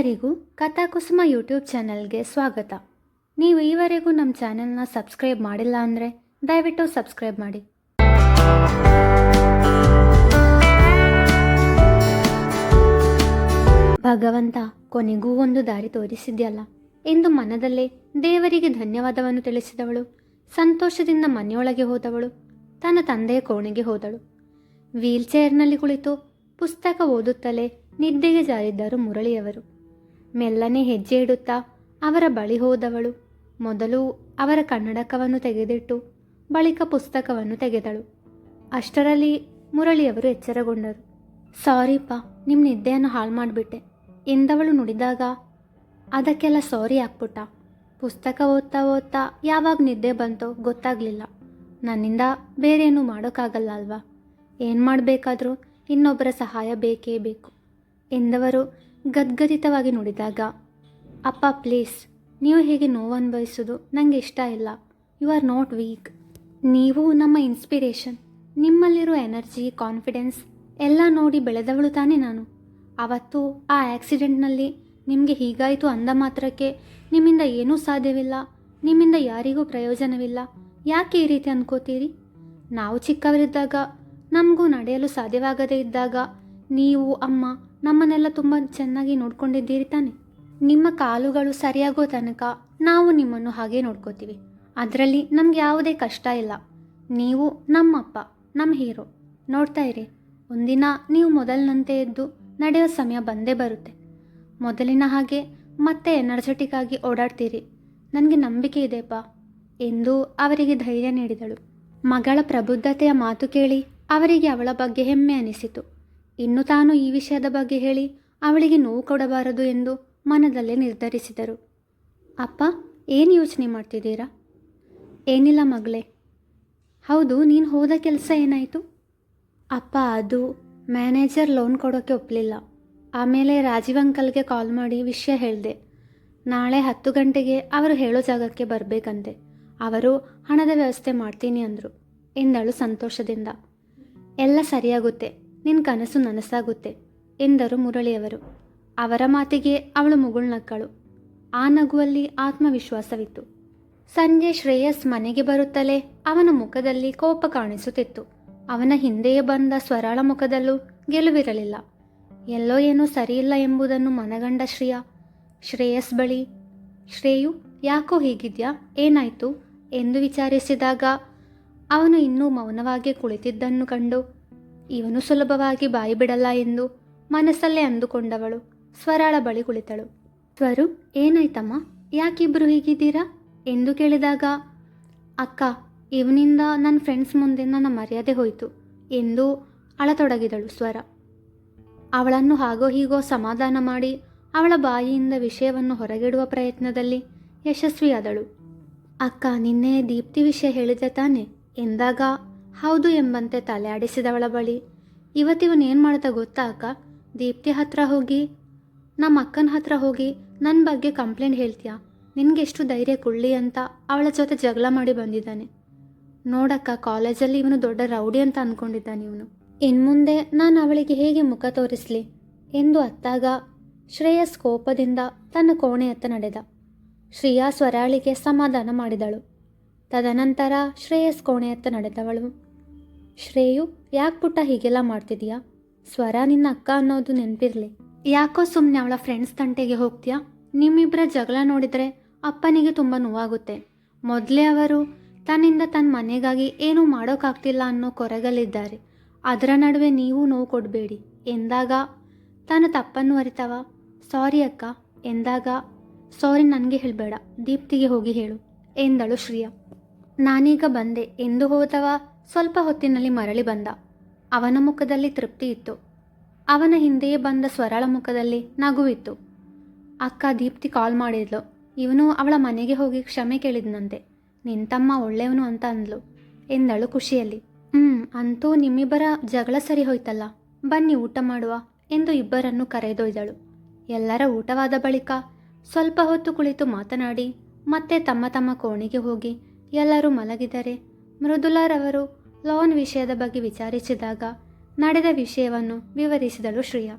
ಎಲ್ಲರಿಗೂ ಕಥಾಕುಸುಮ ಯೂಟ್ಯೂಬ್ ಚಾನಲ್ಗೆ ಸ್ವಾಗತ. ನೀವು ಈವರೆಗೂ ನಮ್ಮ ಚಾನೆಲ್ನ ಸಬ್ಸ್ಕ್ರೈಬ್ ಮಾಡಿಲ್ಲ ಅಂದರೆ ದಯವಿಟ್ಟು ಸಬ್ಸ್ಕ್ರೈಬ್ ಮಾಡಿ. ಭಗವಂತ ಕೊನೆಗೂ ಒಂದು ದಾರಿ ತೋರಿಸಿದ್ಯಲ್ಲ. ಎಂದು ಮನದಲ್ಲೇ ದೇವರಿಗೆ ಧನ್ಯವಾದವನ್ನು ತಿಳಿಸಿದವಳು. ಸಂತೋಷದಿಂದ ಮನೆಯೊಳಗೆ ಹೋದವಳು. ತನ್ನ ತಂದೆಯ ಕೋಣೆಗೆ ಹೋದಳು. ವೀಲ್ ಚೇರ್ನಲ್ಲಿ ಕುಳಿತು ಪುಸ್ತಕ ಓದುತ್ತಲೇ ನಿದ್ದೆಗೆ ಜಾರಿದ್ದರು ಮುರಳಿಯವರು. ಮೆಲ್ಲನೆ ಹೆಜ್ಜೆ ಇಡುತ್ತಾ ಅವರ ಬಳಿ ಹೋದವಳು. ಮೊದಲು ಅವರ ಕನ್ನಡಕವನ್ನು ತೆಗೆದಿಟ್ಟು ಬಳಿಕ ಪುಸ್ತಕವನ್ನು ತೆಗೆದಳು. ಅಷ್ಟರಲ್ಲಿ ಮುರಳಿಯವರು ಎಚ್ಚರಗೊಂಡರು. ಸಾರಿಪ್ಪ ನಿಮ್ಮ ನಿದ್ದೆಯನ್ನು ಹಾಳು ಮಾಡಿಬಿಟ್ಟೆ. ಎಂದವಳು ನುಡಿದಾಗ, ಅದಕ್ಕೆಲ್ಲ ಸಾರಿ ಹಾಕ್ಬಿಟ್ಟ ಪುಸ್ತಕ ಓದ್ತಾ ಓದ್ತಾ ಯಾವಾಗ ನಿದ್ದೆ ಬಂತೋ ಗೊತ್ತಾಗಲಿಲ್ಲ. ನನ್ನಿಂದ ಬೇರೇನೂ ಮಾಡೋಕ್ಕಾಗಲ್ಲ ಅಲ್ವಾ? ಏನು ಮಾಡಬೇಕಾದ್ರೂ ಇನ್ನೊಬ್ಬರ ಸಹಾಯ ಬೇಕೇ ಬೇಕು ಎಂದವರು ಗದ್ಗದಿತವಾಗಿ ನೋಡಿದಾಗ, ಅಪ್ಪ ಪ್ಲೀಸ್ ನೀವು ಹೇಗೆ ನೋವು ಅನುಭವಿಸೋದು? ನನಗೆ ಇಷ್ಟ ಇಲ್ಲ. ಯು ಆರ್ ನಾಟ್ ವೀಕ್ ನೀವು ನಮ್ಮ ಇನ್ಸ್ಪಿರೇಷನ್ ನಿಮ್ಮಲ್ಲಿರೋ ಎನರ್ಜಿ ಕಾನ್ಫಿಡೆನ್ಸ್ ಎಲ್ಲ ನೋಡಿ ಬೆಳೆದವಳು ತಾನೇ ನಾನು. ಅವತ್ತು ಆ ಆ್ಯಕ್ಸಿಡೆಂಟ್ನಲ್ಲಿ ನಿಮಗೆ ಹೀಗಾಯಿತು ಅಂದ ಮಾತ್ರಕ್ಕೆ ನಿಮ್ಮಿಂದ ಏನೂ ಸಾಧ್ಯವಿಲ್ಲ. ನಿಮ್ಮಿಂದ ಯಾರಿಗೂ ಪ್ರಯೋಜನವಿಲ್ಲ. ಯಾಕೆ ಈ ರೀತಿ ಅಂದ್ಕೋತೀರಿ ನಾವು ಚಿಕ್ಕವರಿದ್ದಾಗ, ನಮಗೂ ನಡೆಯಲು ಸಾಧ್ಯವಾಗದೇ ಇದ್ದಾಗ ನೀವು, ಅಮ್ಮ, ನಮ್ಮನ್ನೆಲ್ಲ ತುಂಬ ಚೆನ್ನಾಗಿ ನೋಡ್ಕೊಂಡಿದ್ದೀರಿ ತಾನೆ. ನಿಮ್ಮ ಕಾಲುಗಳು ಸರಿಯಾಗೋ ತನಕ ನಾವು ನಿಮ್ಮನ್ನು ಹಾಗೆ ನೋಡ್ಕೋತೀವಿ. ಅದರಲ್ಲಿ ನಮ್ಗೆ ಯಾವುದೇ ಕಷ್ಟ ಇಲ್ಲ. ನೀವು ನಮ್ಮಪ್ಪ ನಮ್ಮ ಹೀರೋ. ನೋಡ್ತಾ ಇರಿ, ಒಂದಿನ ನೀವು ಮೊದಲಿನಂತೆ ಎದ್ದು ನಡೆಯೋ ಸಮಯ ಬಂದೇ ಬರುತ್ತೆ. ಮೊದಲಿನ ಹಾಗೆ ಮತ್ತೆ ಎನರ್ಜೆಟಿಕ್ ಆಗಿ ಓಡಾಡ್ತೀರಿ. ನನಗೆ ನಂಬಿಕೆ ಇದೆಪ್ಪ ಎಂದು ಅವರಿಗೆ ಧೈರ್ಯ ನೀಡಿದಳು. ಮಗಳ ಪ್ರಬುದ್ಧತೆಯ ಮಾತು ಕೇಳಿ ಅವರಿಗೆ ಅವಳ ಬಗ್ಗೆ ಹೆಮ್ಮೆ ಅನಿಸಿತು. ಇನ್ನು ತಾನು ಈ ವಿಷಯದ ಬಗ್ಗೆ ಹೇಳಿ ಅವಳಿಗೆ ನೋವು ಕೊಡಬಾರದು ಎಂದು ಮನದಲ್ಲೇ ನಿರ್ಧರಿಸಿದರು. ಅಪ್ಪ, ಏನು ಯೋಚನೆ ಮಾಡ್ತಿದ್ದೀರಾ? ಏನಿಲ್ಲ ಮಗಳೇ. ಹೌದು, ನೀನು ಹೋದ ಕೆಲಸ ಏನಾಯಿತು? ಅಪ್ಪ, ಅದು ಮ್ಯಾನೇಜರ್ ಲೋನ್ ಕೊಡೋಕ್ಕೆ ಒಪ್ಪಲಿಲ್ಲ ಆಮೇಲೆ ರಾಜೀವ್ ಅಂಕಲ್ಗೆ ಕಾಲ್ ಮಾಡಿ ವಿಷಯ ಹೇಳಿದೆ. ನಾಳೆ ಹತ್ತು ಗಂಟೆಗೆ ಅವರು ಹೇಳೋ ಜಾಗಕ್ಕೆ ಬರಬೇಕಂತೆ ಅವರು ಹಣದ ವ್ಯವಸ್ಥೆ ಮಾಡ್ತೀನಿ ಅಂದರು. ಎಂದಳು ಸಂತೋಷದಿಂದ. ಎಲ್ಲ ಸರಿಯಾಗುತ್ತೆ. ನಿನ್ನ ಕನಸು ನನಸಾಗುತ್ತೆ ಎಂದರು ಮುರಳಿಯವರು. ಅವರ ಮಾತಿಗೆ ಅವಳು ಮುಗುಳ್ನಕ್ಕಳು ಆ ನಗುವಲ್ಲಿ ಆತ್ಮವಿಶ್ವಾಸವಿತ್ತು. ಸಂಜೆ ಶ್ರೇಯಸ್ ಮನೆಗೆ ಬರುತ್ತಲೇ ಅವನ ಮುಖದಲ್ಲಿ ಕೋಪ ಕಾಣಿಸುತ್ತಿತ್ತು. ಅವನ ಹಿಂದೆಯೇ ಬಂದ ಸ್ವರಾಳ ಮುಖದಲ್ಲೂ ಗೆಲುವಿರಲಿಲ್ಲ. ಎಲ್ಲೋ ಏನೋ ಸರಿಯಿಲ್ಲ ಎಂಬುದನ್ನು ಮನಗಂಡ ಶ್ರೇಯ. ಶ್ರೇಯಸ್ ಬಳಿ, ಶ್ರೇಯು, ಯಾಕೋ ಹೀಗಿದ್ಯಾ? ಏನಾಯಿತು? ಎಂದು ವಿಚಾರಿಸಿದಾಗ ಅವನು ಇನ್ನೂ ಮೌನವಾಗಿ ಕುಳಿತಿದ್ದನ್ನು ಕಂಡು ಇವನು ಸುಲಭವಾಗಿ ಬಾಯಿ ಬಿಡಲ್ಲ ಎಂದು ಮನಸ್ಸಲ್ಲೇ ಅಂದುಕೊಂಡವಳು. ಸ್ವರಾಳ ಬಳಿ ಕುಳಿತಳು. ಸ್ವರು, ಏನಾಯ್ತಮ್ಮ? ಯಾಕಿಬ್ರು ಹೀಗಿದ್ದೀರಾ? ಎಂದು ಕೇಳಿದಾಗ, ಅಕ್ಕ, ಇವನಿಂದ ನನ್ನ ಫ್ರೆಂಡ್ಸ್ ಮುಂದೆ ನನ್ನ ಮರ್ಯಾದೆ ಹೋಯಿತು ಎಂದು ಅಳತೊಡಗಿದಳು ಸ್ವರ. ಅವಳನ್ನು ಹಾಗೋ ಹೀಗೋ ಸಮಾಧಾನ ಮಾಡಿ ಅವಳ ಬಾಯಿಯಿಂದ ವಿಷಯವನ್ನು ಹೊರಗಿಡುವ ಪ್ರಯತ್ನದಲ್ಲಿ ಯಶಸ್ವಿಯಾದಳು. ಅಕ್ಕ, ನಿನ್ನೆ ದೀಪ್ತಿ ವಿಷಯ ಹೇಳಿದೆ ತಾನೆ? ಎಂದಾಗ ಹೌದು ಎಂಬಂತೆ ತಲೆ ಆಡಿಸಿದವಳ ಬಳಿ. ಇವತ್ತಿವನು ಏನು ಮಾಡುತ್ತಾ ಗೊತ್ತಾ ಅಕ್ಕ? ದೀಪ್ತಿ ಹತ್ರ ಹೋಗಿ ನಮ್ಮ ಅಕ್ಕನ ಹತ್ರ ಹೋಗಿ ನನ್ನ ಬಗ್ಗೆ ಕಂಪ್ಲೇಂಟ್ ಹೇಳ್ತೀಯಾ? ನಿನಗೆಷ್ಟು ಧೈರ್ಯ ಕೊಳ್ಳಿ ಅಂತ ಅವಳ ಜೊತೆ ಜಗಳ ಮಾಡಿ ಬಂದಿದ್ದಾನೆ. ನೋಡಕ್ಕ, ಕಾಲೇಜಲ್ಲಿ ಇವನು ದೊಡ್ಡ ರೌಡಿ ಅಂತ ಅಂದ್ಕೊಂಡಿದ್ದಾನೆ ಇವನು. ಇನ್ಮುಂದೆ ನಾನು ಅವಳಿಗೆ ಹೇಗೆ ಮುಖ ತೋರಿಸಲಿ? ಎಂದು ಅತ್ತಾಗ ಶ್ರೇಯಸ್ ಕೋಪದಿಂದ ತನ್ನ ಕೋಣೆಯತ್ತ ನಡೆದ. ಶ್ರೇಯಾ ಸ್ವರಾಳಿಗೆ ಸಮಾಧಾನ ಮಾಡಿದಳು. ತದನಂತರ ಶ್ರೇಯಸ್ ಕೋಣೆಯತ್ತ ನಡೆದವಳು. ಶ್ರೇಯು, ಯಾಕೆ ಪುಟ್ಟ ಹೀಗೆಲ್ಲ ಮಾಡ್ತಿದೀಯಾ? ಸ್ವರ ನಿನ್ನ ಅಕ್ಕ ಅನ್ನೋದು ನೆನಪಿರಲಿ. ಯಾಕೋ ಸುಮ್ಮನೆ ಅವಳ ಫ್ರೆಂಡ್ಸ್ ತಂಟೆಗೆ ಹೋಗ್ತೀಯಾ? ನಿಮ್ಮಿಬ್ಬರ ಜಗಳ ನೋಡಿದರೆ ಅಪ್ಪನಿಗೆ ತುಂಬ ನೋವಾಗುತ್ತೆ. ಮೊದಲೇ ಅವರು ತನ್ನಿಂದ ತನ್ನ ಮನೆಗಾಗಿ ಏನೂ ಮಾಡೋಕ್ಕಾಗ್ತಿಲ್ಲ ಅನ್ನೋ ಕೊರಗಲಿದ್ದಾರೆ ಅದರ ನಡುವೆ ನೀವು ನೋವು ಕೊಡಬೇಡಿ. ಎಂದಾಗ, ತಾನು ತಪ್ಪನ್ನು ಅರಿತವ? ಸಾರಿ ಅಕ್ಕ. ಎಂದಾಗ, ಸಾರಿ, ನನಗೆ ಹೇಳಬೇಡ. ದೀಪ್ತಿಗೆ ಹೋಗಿ ಹೇಳು. ಎಂದಳು ಶ್ರಿಯಾ. ನಾನೀಗ ಬಂದೆ ಎಂದು ಹೋದವ ಸ್ವಲ್ಪ ಹೊತ್ತಿನಲ್ಲಿ ಮರಳಿ ಬಂದ. ಅವನ ಮುಖದಲ್ಲಿ ತೃಪ್ತಿ ಇತ್ತು. ಅವನ ಹಿಂದೆಯೇ ಬಂದ ಸ್ವರಳ ಮುಖದಲ್ಲಿ ನಗುವಿತ್ತು. ಅಕ್ಕ ದೀಪ್ತಿ ಕಾಲ್ ಮಾಡಿದ್ಲು. ಇವನು ಅವಳ ಮನೆಗೆ ಹೋಗಿ ಕ್ಷಮೆ ಕೇಳಿದ್ನಂತೆ. ತಮ್ಮ ಒಳ್ಳೆಯವನು ಅಂತ ಅಂದ್ಲು ಎಂದಳು ಖುಷಿಯಲ್ಲಿ. ಹ್ಞೂ ಅಂತೂ ನಿಮ್ಮಿಬ್ಬರ ಜಗಳ ಸರಿ ಹೋಯ್ತಲ್ಲ. ಬನ್ನಿ ಊಟ ಮಾಡುವ ಎಂದು ಇಬ್ಬರನ್ನು ಕರೆದೊಯ್ದಳು. ಎಲ್ಲರ ಊಟವಾದ ಬಳಿಕ ಸ್ವಲ್ಪ ಹೊತ್ತು ಕುಳಿತು ಮಾತನಾಡಿ ಮತ್ತೆ ತಮ್ಮ ತಮ್ಮ ಕೋಣೆಗೆ ಹೋಗಿ ಎಲ್ಲರೂ ಮಲಗಿದರೆ ಮೃದುಲಾರವರು ಲೋನ್ ವಿಷಯದ ಬಗ್ಗೆ ವಿಚಾರಿಸಿದಾಗ ನಡೆದ ವಿಷಯವನ್ನು ವಿವರಿಸಿದಳು ಶ್ರೇಯಾ.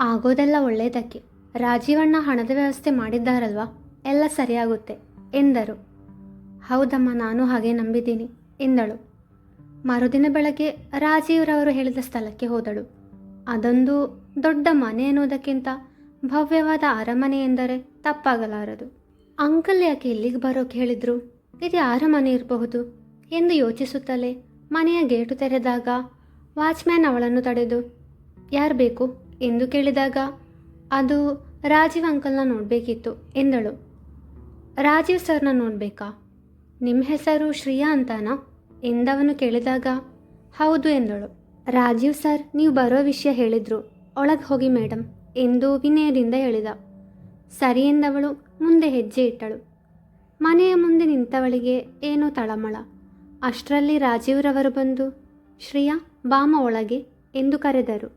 ಆಗೋದೆಲ್ಲ ಒಳ್ಳೆಯದಕ್ಕೆ ರಾಜೀವಣ್ಣ ಹಣದ ವ್ಯವಸ್ಥೆ ಮಾಡಿದ್ದಾರಲ್ವಾ? ಎಲ್ಲ ಸರಿಯಾಗುತ್ತೆ, ಎಂದರು. ಹೌದಮ್ಮ, ನಾನು ಹಾಗೆ ನಂಬಿದ್ದೀನಿ, ಎಂದಳು. ಮರುದಿನ ಬೆಳಗ್ಗೆ ರಾಜೀವ್ರವರು ಹೇಳಿದ ಸ್ಥಳಕ್ಕೆ ಹೋದಳು. ಅದೊಂದು ದೊಡ್ಡ ಮನೆ ಎನ್ನುವುದಕ್ಕಿಂತ ಭವ್ಯವಾದ ಅರಮನೆ ಎಂದರೆ ತಪ್ಪಾಗಲಾರದು. ಅಂಕಲ್ ಯಾಕೆ ಇಲ್ಲಿಗೆ ಬರೋಕೆ ಹೇಳಿದ್ರು? ಇದು ಯಾರ ಮನೆ ಇರಬಹುದು ಎಂದು ಯೋಚಿಸುತ್ತಲೇ ಮನೆಯ ಗೇಟು ತೆರೆದಾಗ ವಾಚ್ಮ್ಯಾನ್ ಅವಳನ್ನು ತಡೆದು, ಯಾರು ಬೇಕು? ಎಂದು ಕೇಳಿದಾಗ, ಅದು ರಾಜೀವ್ ಅಂಕಲ್ನ ನೋಡಬೇಕಿತ್ತು, ಎಂದಳು. ರಾಜೀವ್ ಸರ್ನ ನೋಡಬೇಕಾ? ನಿಮ್ಮ ಹೆಸರು ಶ್ರೀಯಾ ಅಂತಾನಾ? ಎಂದವನು ಕೇಳಿದಾಗ, ಹೌದು, ಎಂದಳು. ರಾಜೀವ್ ಸರ್, ನೀವು ಬರೋ ವಿಷಯ ಹೇಳಿದ್ರು, ಒಳಗೆ ಹೋಗಿ ಮೇಡಮ್ ಎಂದು ವಿನಯದಿಂದ ಹೇಳಿದ. ಸರಿ, ಎಂದವಳು, ಮುಂದೆ ಹೆಜ್ಜೆ ಇಟ್ಟಳು. ಮನೆಯ ಮುಂದೆ ನಿಂತವಳಿಗೆ ಏನೋ ತಳಮಳ. ಅಷ್ಟರಲ್ಲಿ ರಾಜೀವ್ರವರು ಬಂದು, ಶ್ರೀಯಾ, ಬಾಮ ಒಳಗೆ ಎಂದು ಕರೆದರು.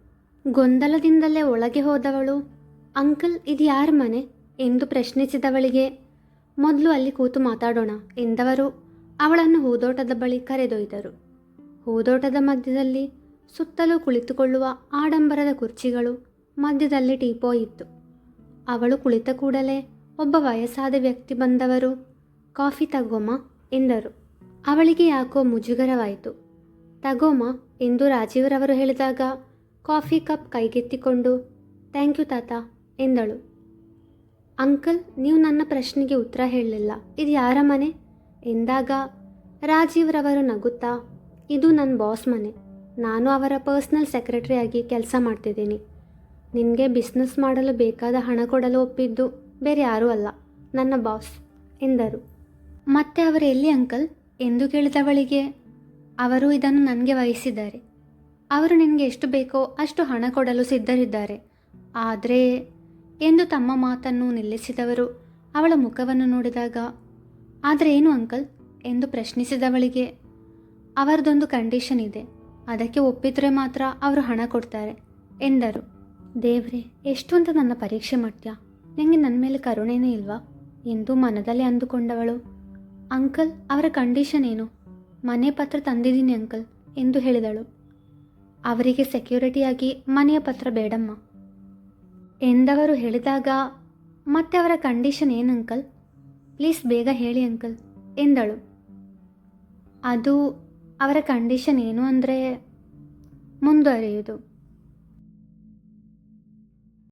ಗೊಂದಲದಿಂದಲೇ ಒಳಗೆ ಹೋದವಳು, ಅಂಕಲ್, ಇದು ಯಾರ ಮನೆ? ಎಂದು ಪ್ರಶ್ನಿಸಿದವಳಿಗೆ, ಮೊದಲು ಅಲ್ಲಿ ಕೂತು ಮಾತಾಡೋಣ ಎಂದವರು ಅವಳನ್ನು ಹೂದೋಟದ ಬಳಿ ಕರೆದೊಯ್ದರು. ಹೂದೋಟದ ಮಧ್ಯದಲ್ಲಿ ಸುತ್ತಲೂ ಕುಳಿತುಕೊಳ್ಳುವ ಆಡಂಬರದ ಕುರ್ಚಿಗಳು ಮಧ್ಯದಲ್ಲಿ ಟೀಪೋ ಇತ್ತು. ಅವಳು ಕುಳಿತ ಕೂಡಲೇ ಒಬ್ಬ ವಯಸ್ಸಾದ ವ್ಯಕ್ತಿ ಬಂದವರು ಕಾಫಿ ತಗೋಮ? ಎಂದರು. ಅವಳಿಗೆ ಯಾಕೋ ಮುಜುಗರವಾಯಿತು. ತಗೋಮ? ಎಂದು ರಾಜೀವ್ರವರು ಹೇಳಿದಾಗ, ಕಾಫಿ ಕಪ್ ಕೈಗೆತ್ತಿಕೊಂಡು, ಥ್ಯಾಂಕ್ ಯು ತಾತ, ಎಂದಳು. ಅಂಕಲ್, ನೀವು ನನ್ನ ಪ್ರಶ್ನೆಗೆ ಉತ್ತರ ಹೇಳಲಿಲ್ಲ. ಇದು ಯಾರ ಮನೆ? ಎಂದಾಗ, ರಾಜೀವ್ರವರು ನಗುತ್ತಾ, ಇದು ನನ್ನ ಬಾಸ್ ಮನೆ. ನಾನು ಅವರ ಪರ್ಸ್ನಲ್ ಸೆಕ್ರೆಟರಿಯಾಗಿ ಕೆಲಸ ಮಾಡ್ತಿದ್ದೀನಿ. ನಿನಗೆ ಬಿಸ್ನೆಸ್ ಮಾಡಲು ಬೇಕಾದ ಹಣ ಕೊಡಲು ಒಪ್ಪಿದ್ದು ಬೇರೆ ಯಾರೂ ಅಲ್ಲ, ನನ್ನ ಬಾಸ್, ಎಂದರು. ಮತ್ತೆ ಅವರು ಎಲ್ಲಿ ಅಂಕಲ್? ಎಂದು ಕೇಳಿದವಳಿಗೆ, ಅವರು ಇದನ್ನು ನನಗೆ ವಹಿಸಿದ್ದಾರೆ. ಅವರು ನಿನಗೆ ಎಷ್ಟು ಬೇಕೋ ಅಷ್ಟು ಹಣ ಕೊಡಲು ಸಿದ್ಧರಿದ್ದಾರೆ. ಆದರೆ, ಎಂದು ತಮ್ಮ ಮಾತನ್ನು ನಿಲ್ಲಿಸಿದವರು, ಅವಳ ಮುಖವನ್ನು ನೋಡಿದಾಗ, ಆದರೆ ಏನು ಅಂಕಲ್? ಎಂದು ಪ್ರಶ್ನಿಸಿದವಳಿಗೆ, ಅವರದೊಂದು ಕಂಡೀಷನ್ ಇದೆ. ಅದಕ್ಕೆ ಒಪ್ಪಿದ್ರೆ ಮಾತ್ರ ಅವರು ಹಣ ಕೊಡ್ತಾರೆ, ಎಂದರು. ದೇವ್ರೆ ಎಷ್ಟು ಅಂತ ನನ್ನ ಪರೀಕ್ಷೆ ಮಾಡ್ತೀಯಾ? ನಿನಗೆ ನನ್ನ ಮೇಲೆ ಕರುಣೆನೇ ಇಲ್ವಾ? ಎಂದು ಮನದಲ್ಲಿ ಅಂದುಕೊಂಡವಳು. ಅಂಕಲ್, ಅವರ ಕಂಡೀಷನ್ ಏನು? ಮನೆ ಪತ್ರ ತಂದಿದ್ದೀನಿ ಅಂಕಲ್, ಎಂದು ಹೇಳಿದಳು. ಅವರಿಗೆ ಸೆಕ್ಯೂರಿಟಿಯಾಗಿ ಮನೆಯ ಪತ್ರ ಬೇಡಮ್ಮ. ಎಂದವರು ಹೇಳಿದಾಗ, ಮತ್ತೆ ಅವರ ಕಂಡೀಷನ್ ಏನು ಅಂಕಲ್? ಪ್ಲೀಸ್ ಬೇಗ ಹೇಳಿ ಅಂಕಲ್, ಎಂದಳು. ಅದು ಅವರ ಕಂಡೀಷನ್ ಏನು ಅಂದರೆ ಮುಂದುವರಿಯುವುದು.